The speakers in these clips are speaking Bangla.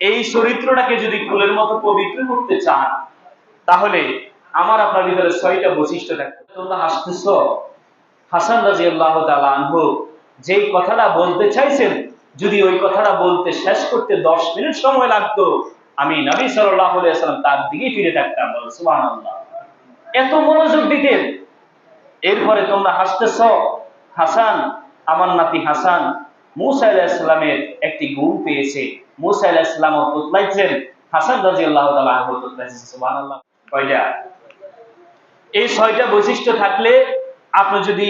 এই চরিত্রটাকে যদি ফুলের মতো পবিত্র করতে চান, তাহলে আমার আপনার ভিতরে ছয়টা বৈশিষ্ট্য থাকবে। তোমরা হাসতেছ, হাসান রাজি আল্লাহ আনহু যেই কথাটা বলতে চাইছেন, যদি ওই কথাটা বলতে শেষ করতে দশ মিনিট সময় লাগতো, আমি নবী সাল্লাম তার দিকে ফিরে থাকতাম বলো এত মনোযোগ দিতেন। এরপরে তোমরা হাসতেছ, হাসান, আমার নাতি হাসান মুসা একটি গুণ পেয়েছে। মুসা আলাহিসাল্লাম তোতলাইছেন। হাসান রাজি আল্লাহ এই ছয়টা বৈশিষ্ট্য থাকলে আপনি যদি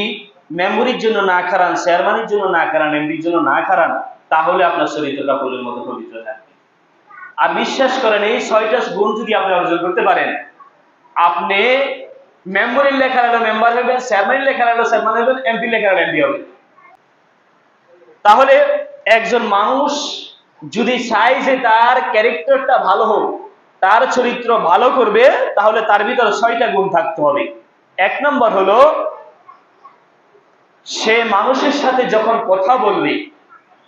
মেমোরির জন্য না খারান জন্য না খারান এমডির জন্য না খারান, তাহলে আপনার চরিত্রটা মতো পবিত্র থাকবে। আর বিশ্বাস করেন, এই ছয়টা গুণ যদি আপনি অর্জন করতে পারেন, আপনি মেম্বারের লেখা মেম্বার হবেন চেয়ারম্যানের লেখা হলো চেয়ারম্যান হবেন লেখা এমপি হবে। তাহলে একজন মানুষ যদি চায় যে তার ক্যারেক্টারটা ভালো হোক, তার চরিত্র ভালো করবে, তাহলে তার ভিতরে ছয়টা গুণ থাকতে হবে। এক নম্বর হলো, সে মানুষের সাথে যখন কথা বলবে,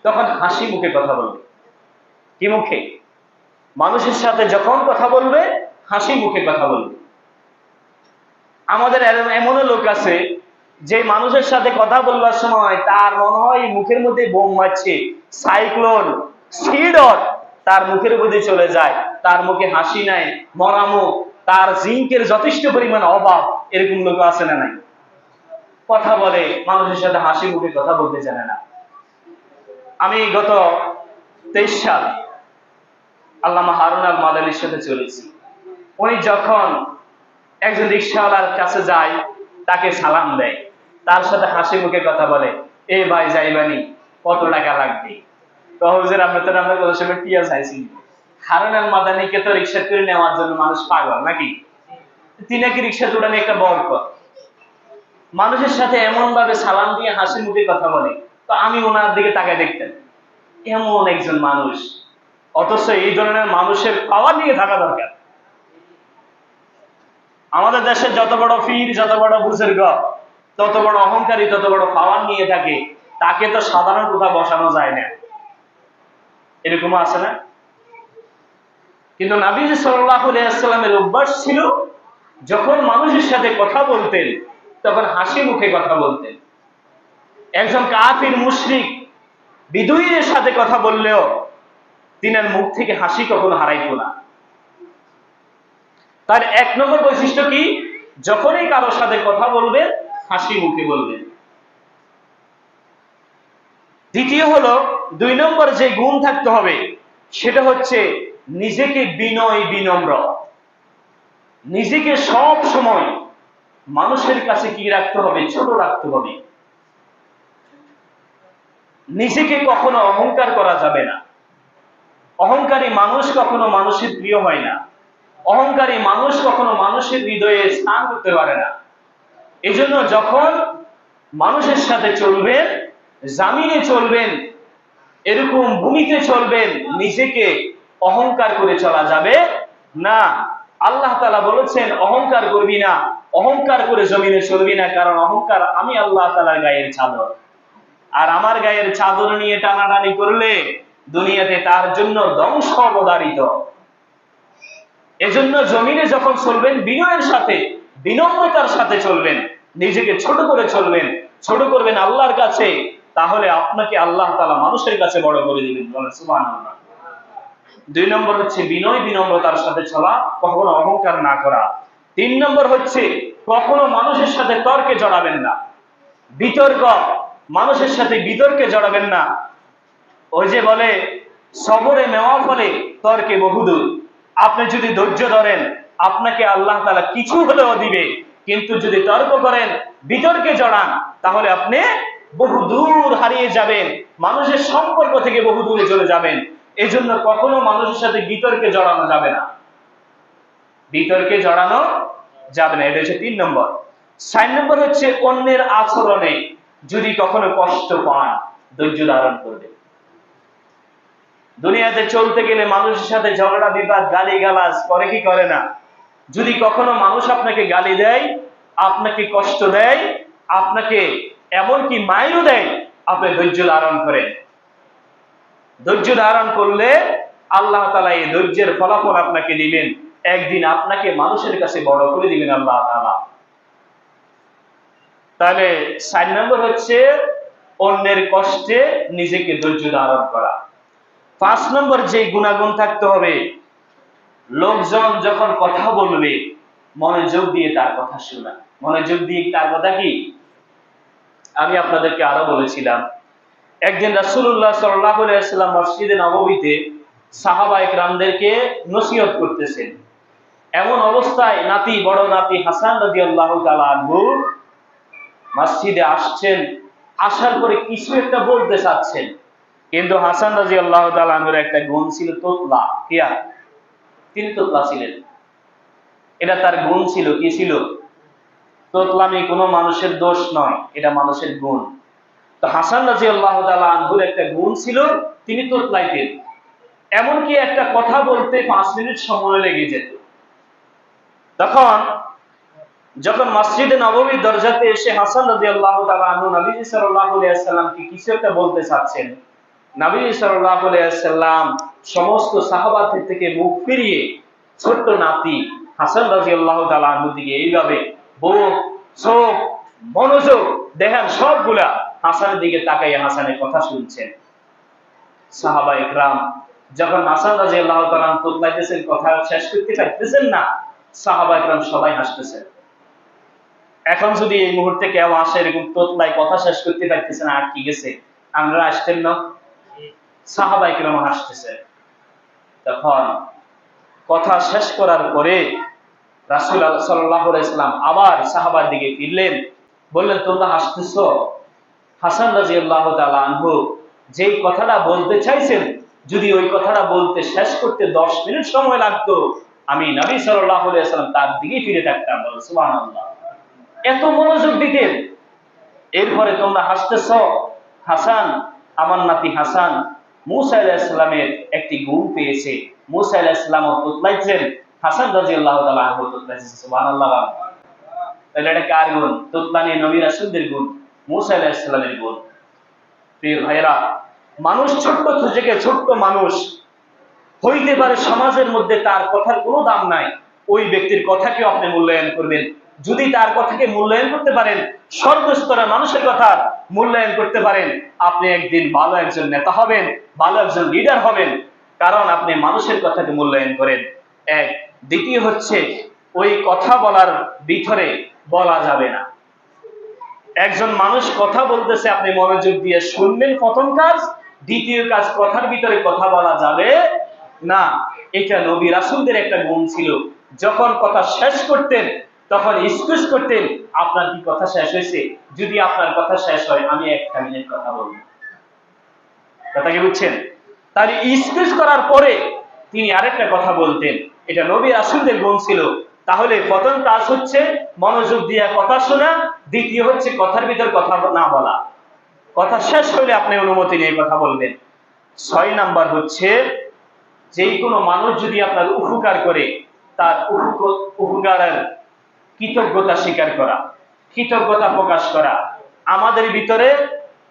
তখন হাসি মুখে কথা বলবে। কি মুখে? মানুষের সাথে যখন কথা বলবে, হাসি মুখে কথা বলবে। আমাদের এমনও লোক আছে যে মানুষের সাথে কথা বলবার সময় তার মনে হয় মুখের মধ্যে বোম মারছে, সাইক্লোন সিডর তার মুখের মধ্যে চলে যায়, তার মুখে হাসি নাই মরামুখ তার জিঙ্কের যথেষ্ট পরিমাণ অভাব, এরকম লোক আছে না নাই? কথা বলে, মানুষের সাথে হাসি মুখে কথা বলতে জানে না। আমি গত তেইশ সাল আল্লামা হারুন আল মাদালির সাথে চলেছি। উনি যখন একজন রিক্সাওয়ালার কাছে যায়, তাকে সালাম দেয়। তার সাথে হাসি মুখে কথা বলে, এ ভাই যাইবানি কত টাকা লাগবে? আমরা তো আমরা সময় চাইছি মাদানিকে তো রিক্সা করে নেওয়ার জন্য মানুষ পাগল, নাকি? রিক্সা একটা মানুষের সাথে এমন ভাবে সালাম দিয়ে হাসি মুখে কথা বলে, তো আমি ওনার দিকে তাকায় দেখতেন এমন একজন মানুষ। অথচ এই ধরনের মানুষের পাওয়ার নিয়ে থাকা দরকার। আমাদের দেশের যত বড় ফির যত বড় বুজুর্গ তত বড় অহংকারী তত বড় পাওয়ার নিয়ে থাকে, তাকে তো সাধারণ কোথাও বসানো যায় না। এরকম আছে না? কিন্তু নাবিজ সাল্লাহ আলাইসাল্লামের অভ্যাস ছিল, যখন মানুষের সাথে কথা বলতেন, তখন হাসি মুখে কথা বলতেন। একজন কাফির, মুশরিক বিদুইনের সাথে কথা বললেও তিনার মুখ থেকে হাসি কখনো হারাইতো না। তার এক নম্বর বৈশিষ্ট্য কি? যখনই কারোর সাথে কথা বলবেন হাসি মুখে বলবেন দ্বিতীয় হলো, দুই নম্বর যে গুণ থাকতে হবে, সেটা হচ্ছে নিজেকে বিনয় বিনম্র। নিজেকে সব সময় মানুষের কাছে কি রাখতে হবে? ছোট রাখতে হবে। নিজেকে কখনো অহংকার করা যাবে না। অহংকারী মানুষ কখনো মানুষের প্রিয় হয় না। অহংকারী মানুষ কখনো মানুষের হৃদয়ে স্থান করতে পারে না। এজন্য যখন মানুষের সাথে চলবেন, জামিনে চলবেন, এরকম ভূমিতে চলবেন, নিজেকে অহংকার করে চলা যাবে না। আল্লাহ তালা বলেছেন, অহংকার করবি না, অহংকার করে জমিনে চলবি না, কারণ অহংকার আমি আল্লাহ তালার গায়ের চাদর। আর আমার গায়ের চাদর নিয়ে টানাটানি করলে দুনিয়াতে তার জন্য ধ্বংস অবধারিত। এজন্য জমিনে যখন চলবেন, বিনয়ের সাথে বিনম্রতার সাথে চলবেন, নিজেকে ছোট করে চলবেন, ছোট করবেন আল্লাহর কাছে, তাহলে আপনাকে আল্লাহ তালা মানুষের কাছে বড় করে দিবেন। সুবহানাল্লাহ। দুই নম্বর হচ্ছে বিনয়, বিনম্রতার সাথে চলা, কখনো অহংকার না করা। তিন নম্বর হচ্ছে কখনো মানুষের সাথে তর্কে জড়াবেন না। বিতর্ক, মানুষের সাথে বিতর্কে জড়াবেন না। ওই যে বলে, সবরে নেওয়া ফলে তর্কে বহুদূর। আপনি যদি ধৈর্য ধরেন আপনাকে আল্লাহ তালা কিছু হলেও দিবে। কিন্তু যদি তর্ক করেন, বিতর্কে জড়ান, তাহলে আপনি বহু দূর হারিয়ে যাবেন। মানুষের সম্পর্ক থেকে বহু দূরে চলে যাবেন। এজন্য কখনো মানুষের সাথে বিতর্কে জড়ানো যাবে না। বিতর্কে জড়ানো যাবে না। এটা হচ্ছে তিন নম্বর। চার নম্বর হচ্ছে অন্যের আচরণে যদি কখনো কষ্ট পান, ধৈর্য ধারণ করবে। দুনিয়াতে চলতে গেলে মানুষের সাথে ঝগড়া, বিবাদ গালি গালাজ করে কি করে না? যদি কখনো মানুষ আপনাকে গালি দেয়, আপনাকে কষ্ট দেয়, আপনাকে এমনকি মাইরও দেয়, আপনি ধৈর্য ধারণ করেন। ধৈর্য ধারণ করলে আল্লাহ তালা এই ধৈর্যের ফলাফল আপনাকে দিবেন। একদিন আপনাকে মানুষের কাছে বড় করে দিবেন আল্লাহ তালা তাহলে চার নম্বর হচ্ছে অন্যের কষ্টে নিজেকে ধৈর্য ধারণ করা। পাঁচ নম্বর যে গুণাগুণ থাকতে হবে লোকজন যখন কথা বলবে, মনোযোগ দিয়ে তার কথা শোনা মনোযোগ দিয়ে তার কথা কি? আমি আপনাদেরকে আরও বলেছিলাম, একদিন আলাইহি সাল্লাম মসজিদে নববীতে সাহাবা একরামদেরকে নসিহত করতেছেন। এমন অবস্থায় নাতি, বড় নাতি হাসান তাআলা আনহু মসজিদে আসছেন, আসার পরে কিছু একটা বলতে চাচ্ছেন। কিন্তু হাসান রাদিয়াল্লাহু আল্লাহ একটা গুণ ছিল তোতলা কিয়া তিনি তোতলা ছিলেন। এটা তার গুণ ছিল, কি ছিল? তোতলামি কোনো মানুষের দোষ নয়, এটা মানুষের গুণ। তো হাসান রাজি আল্লাহ আনহুর একটা গুণ ছিল, তিনি তোতলাইতেন। এমনকি একটা কথা বলতে পাঁচ মিনিট সময় লেগে যেত। তখন যখন মসজিদে নবমীর দরজাতে এসে হাসান রাজি আল্লাহ আনহু নবীজি সাল্লাহ আলাইসাল্লামকে কিছু একটা বলতে চাচ্ছেন, নবীজি সাল্লাহ আলাইসাল্লাম সমস্ত সাহাবাদের থেকে মুখ ফিরিয়ে ছোট্ট নাতি হাসান রাজি আল্লাহ দিকে এইভাবে মনোযোগ দেখেন সবগুলা হাসানের দিকে তাকাইয়া হাসানের কথা শুনছেন। সাহাবা ইকরাম যখন হাসান রাজি আল্লাহ তোতলাইতেছেন, কথা শেষ করতে পারতেছেন না, সাহাবা ইকরাম সবাই হাসতেছেন। এখন যদি এই মুহূর্তে কেউ আসে, এরকম তোতলাই কথা শেষ করতে পারতেছে না আটকে গেছে? আমরা আসতেন না? সাহাবা ইকরাম হাসতেছে তখন কথা শেষ করার পরে রাসুল সাল্লাহ ইসলাম আবার সাহাবার দিকে ফিরলেন, বললেন, তোমরা হাসতেছ? হাসান রাজি আল্লাহ আনহু যেই কথাটা বলতে চাইছেন, যদি ওই কথাটা বলতে শেষ করতে দশ মিনিট সময় লাগতো, আমি নবী সাল্লাহ সাল্লাম তার দিকে ফিরে থাকতাম সুবাহ এত মনোযোগ দিতেন। এরপরে তোমরা হাসতেছ, হাসান, আমার নাতি হাসান মুসা একটি গুণ পেয়েছে। মুসা তোতলাইছেন। হাসান রাজি আল্লাহ তালা তাহলে এটা কার গুণ? গুণ গুণ। ভাইরা মানুষ ছোট্ট থেকে ছোট্ট মানুষ, হইতে পারে সমাজের মধ্যে তার কথার কোনো দাম নাই। ওই ব্যক্তির কথাকে আপনি মূল্যায়ন করবেন। যদি তার কথাকে মূল্যায়ন করতে পারেন, সর্বস্তরের মানুষের কথা মূল্যায়ন করতে পারেন। আপনি একদিন ভালো একজন নেতা হবেন, ভালো একজন লিডার হবেন, কারণ আপনি মানুষের কথাকে মূল্যায়ন করেন। এক, দ্বিতীয় হচ্ছে, ওই কথা বলার ভিতরে বলা যাবে না। একজন মানুষ কথা বলতেছে, আপনি মনোযোগ দিয়ে শুনবেন প্রথম কাজ, দ্বিতীয় কাজ কথার ভিতরে কথা বলা যাবে না। এটা নবী রাসুলদের একটা গুণ ছিল। যখন কথা শেষ করতেন তখন স্কুশ করতেন আপনার কি কথা শেষ হয়েছে? যদি আপনার কথা শেষ হয়, আমি একটা মিনিট কথা বলব। কথা কি বুঝছেন? তার স্কুশ করার পরে তিনি আরেকটা কথা বলতেন। এটা নবী রাসুলদের গুণ ছিল। তাহলে প্রথম কাজ হচ্ছে মনোযোগ দিয়ে কথা শোনা, দ্বিতীয় হচ্ছে কথার ভিতর কথা না বলা। কথা শেষ হলে আপনি অনুমতি নিয়ে কথা বলবেন। ছয় নাম্বার হচ্ছে, যেই কোনো মানুষ যদি আপনার উপকার করে, তার উপকারের কৃতজ্ঞতা স্বীকার করা, কৃতজ্ঞতা প্রকাশ করা। আমাদের ভিতরে,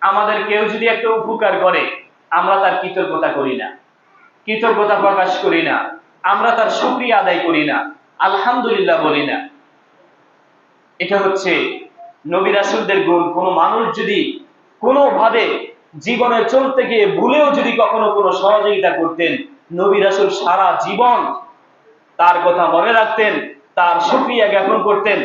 আমাদের কেউ যদি একটা উপকার করে, আমরা তার কৃতজ্ঞতা করি না। কৃতজ্ঞতা প্রকাশ করি না। আমরা তার সুক্রিয়া আদায় করি না। আলহামদুলিল্লাহ বলি না। এটা হচ্ছে নবী রাসুলদের গুণ। কোনো মানুষ যদি কোনোভাবে জীবনে চলতে গিয়ে ভুলেও যদি কখনো কোনো সহযোগিতা করতেন, নবী রাসুল সারা জীবন তার কথা মনে রাখতেন তার সুক্রিয়া জ্ঞাপন করতেন।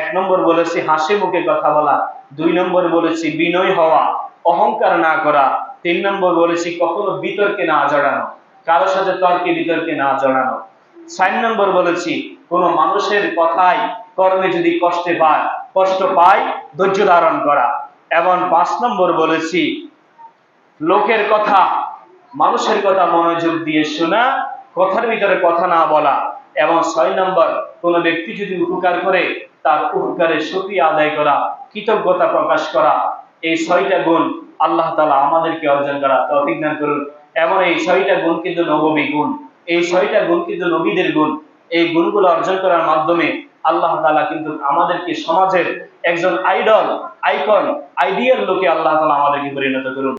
এক নম্বর বলেছি হাসি মুখে কথা বলা, দুই নম্বর বলেছি বিনয় হওয়া, অহংকার না করা, তিন নম্বর বলেছি কখনো বিতর্কে না জড়ানো কারোর সাথে তর্কে বিতর্কে না জড়ানো। চার নম্বর বলেছি কোন মানুষের কথায় কর্মে যদি কষ্টে পায়, কষ্ট পায়, ধৈর্য ধারণ করা। এবং পাঁচ নম্বর বলেছি লোকের কথা, মানুষের কথা মনোযোগ দিয়ে শোনা, কথার ভিতরে কথা না বলা এবং ছয় নম্বর, কোন ব্যক্তি যদি উপকার করে, তার উপকারের সুক্রিয়া আদায় করা, কৃতজ্ঞতা প্রকাশ করা, এই ছয়টা গুণ আল্লাহ তালা আমাদেরকে অর্জন করা তৌফিক দান করুন। এবং এই ছয়টা গুণ কিন্তু নবমী গুণ। এই ছয়টা গুণ কিন্তু নবীদের গুণ। এই গুণগুলো অর্জন করার মাধ্যমে আল্লাহ তালা কিন্তু আমাদেরকে সমাজের একজন আইডল, আইকন, আইডিয়াল লোকে আল্লাহ তালা আমাদেরকে পরিণত করুন।